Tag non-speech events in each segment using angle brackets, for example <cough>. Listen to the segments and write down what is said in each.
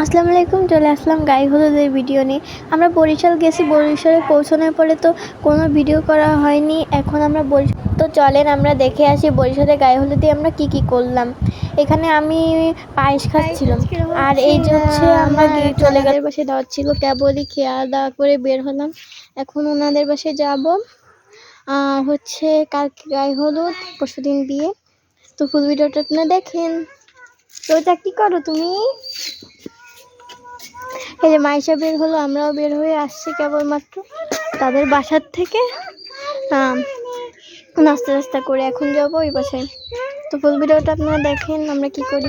আসসালামু আলাইকুম চলে আসলাম গায়ে হলুদের ভিডিও নিয়ে। আমরা বরিশাল গেছি বরিশালে পৌঁছানোর পরে তো কোনো ভিডিও করা হয়নি। এখন আমরা বরিশাল তো চলেন আমরা দেখে আসি বরিশালে গায়ে হলুদে আমরা কি কি করলাম। এখানে আমি পায়েস খাচ্ছিলাম। আর এই যে হচ্ছে আমরা চলে গেলে বাসে দাওয়াত ছিল কেবলই খেয়া দাওয়া করে বের হলাম। এখন ওনাদের বাসে যাব। আর হচ্ছে কালকে গায়ে হলুদ পরশুদিন বিয়ে। তো ফুল ভিডিওটা আপনারা দেখেন। রোজা কী করো তুমি? এই যে মাইশা বের হলো আমরাও বের হয়ে আসছি কেবলমাত্র তাদের বাসার থেকে। নাস্তা নাস্তা করে এখন যাব ওই বাসায়। তো ফুল ভিডিওটা আপনারা দেখেন আমরা কি করি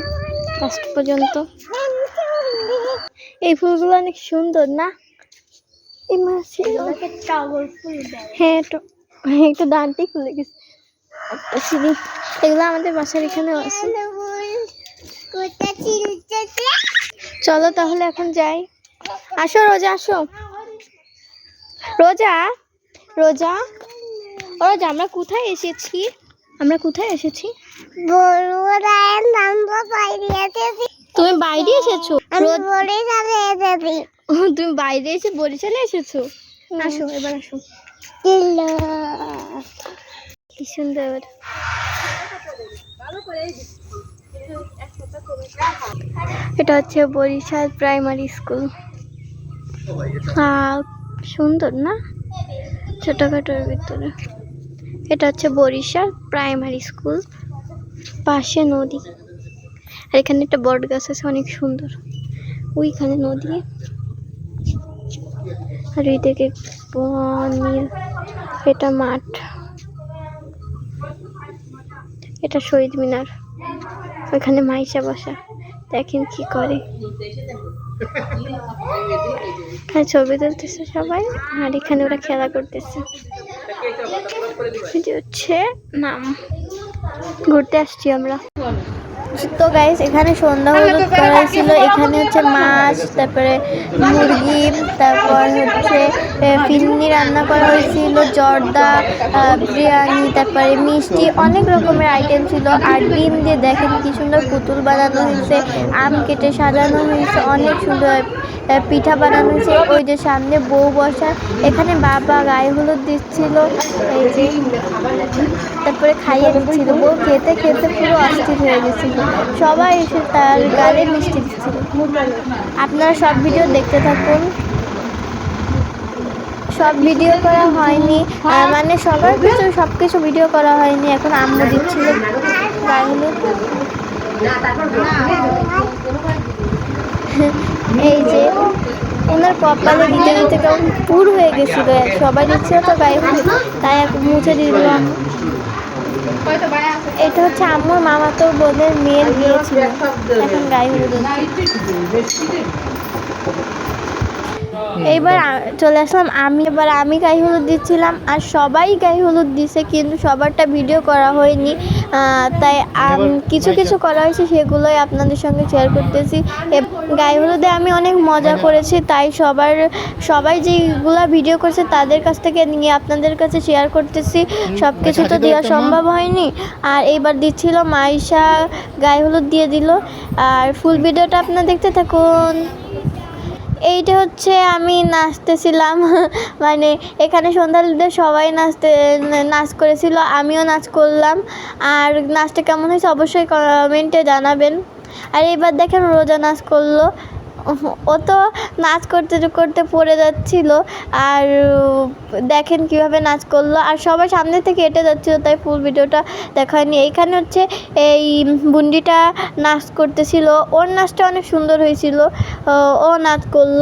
লাস্ট পর্যন্ত। এই ফুলগুলো অনেক সুন্দর না? এই মাসে হ্যাঁ একটু হ্যাঁ একটু দাঁড়তেই খুলে গেছে। এগুলো আমাদের বাসার এখানেও আছে। চলো তাহলে এখন যাই। আসো রোজা আসো। রোজা রোজা। রোজা আমরা কোথায় এসেছি? আমরা কোথায় এসেছি? তুমি বাইরে এসেছ? তুমি বাইরে এসে বরিশালে এসেছ? আসো এবার আসো। কি সুন্দর। এটা হচ্ছে বরিশাল প্রাইমারি স্কুল। সুন্দর না? ছোটখাটোর ভিতরে। এটা হচ্ছে বরিশাল প্রাইমারি স্কুল। পাশে নদী। আর এখানে একটা বট গাছ আছে, অনেক সুন্দর। ওইখানে নদী। আর ওই দিকে নীল এটা মাঠ। এটা শহীদ মিনার। ওইখানে মাইশা বসা। দেখেন কি করে। হ্যাঁ ছবি তুলতেছে সবাই। আর এখানে ওরা খেলা করতেছে। হচ্ছে নাম। ঘুরতে আসছি আমরা। তো গাইস এখানে সন্ধ্যা হলুদ করা হয়েছিল এখানে হচ্ছে মাছ তারপরে মুরগি তারপর হচ্ছে এ, ফিরনি রান্না করা হয়েছিল জর্দা বিরিয়ানি তারপরে মিষ্টি অনেক রকমের আইটেম ছিল। আর ডিম দিয়ে দেখেন কি সুন্দর পুতুল বানানো হয়েছে আম কেটে সাজানো হয়েছে অনেক সুন্দর পিঠা বানানো হয়েছে। ওই যে সামনে বউ বসা এখানে বাবা গায়ে হলুদ দিচ্ছিল তারপরে খাইয়ে দিচ্ছিল। বউ খেতে খেতে পুরো অস্থির হয়ে গেছিল। সবাই এসে তার গালে মিষ্টি দিচ্ছিল আপনারা সব ভিডিও দেখতে থাকুন। সব ভিডিও করা হয়নি। মানে সবার কিছু সব কিছু ভিডিও করা হয়নি। এখন আম্মু দিচ্ছিল এই যে, ওনার কপালে দিতে দিতে কেমন পুর হয়ে গেছিল। সবাই দিচ্ছিল তো গায়ে তাই মুছে দিলাম। এটা হচ্ছে আম্মুর মামা তো বোনের মেয়ের বিয়ে ছিল। এখন গায়ে। এইবার চলে আসলাম আমি। এবার আমি গায়ে হলুদ দিচ্ছিলাম আর সবাই গায়ে হলুদ দিছে কিন্তু সবারটা ভিডিও করা হয়নি। আহ, তাই কিছু কিছু করা হয়েছে সেগুলোই আপনাদের সঙ্গে শেয়ার করতেছি। গায়ে হলুদে আমি অনেক মজা করেছি তাই সবার সবাই যেগুলো ভিডিও করছে তাদের কাছ থেকে নিয়ে আপনাদের কাছে শেয়ার করতেছি। সব কিছু তো দেওয়া সম্ভব হয়নি। আর এইবার দিচ্ছিল মাইশা গায়ে হলুদ দিয়ে দিল। আর ফুল ভিডিওটা আপনারা দেখতে থাকুন। এইটা হচ্ছে আমি নাচতেছিলাম। <laughs> মানে এখানে সন্ধ্যালুদের সবাই নাচতে নাচ করেছিল আমিও নাচ করলাম। আর নাচটা কেমন হয়েছে অবশ্যই কমেন্টে জানাবেন। আর এবার দেখেন রোজা নাচ করল। ও তো নাচ করতে করতে পড়ে যাচ্ছিল। আর দেখেন কীভাবে নাচ করল। আর সবাই সামনে থেকে হেঁটে যাচ্ছিল, তাই ফুল ভিডিওটা দেখা হয়নি। এইখানে হচ্ছে এই বুন্ডিটা নাচ করতেছিল। ওর নাচটা অনেক সুন্দর হয়েছিল। ও নাচ করল।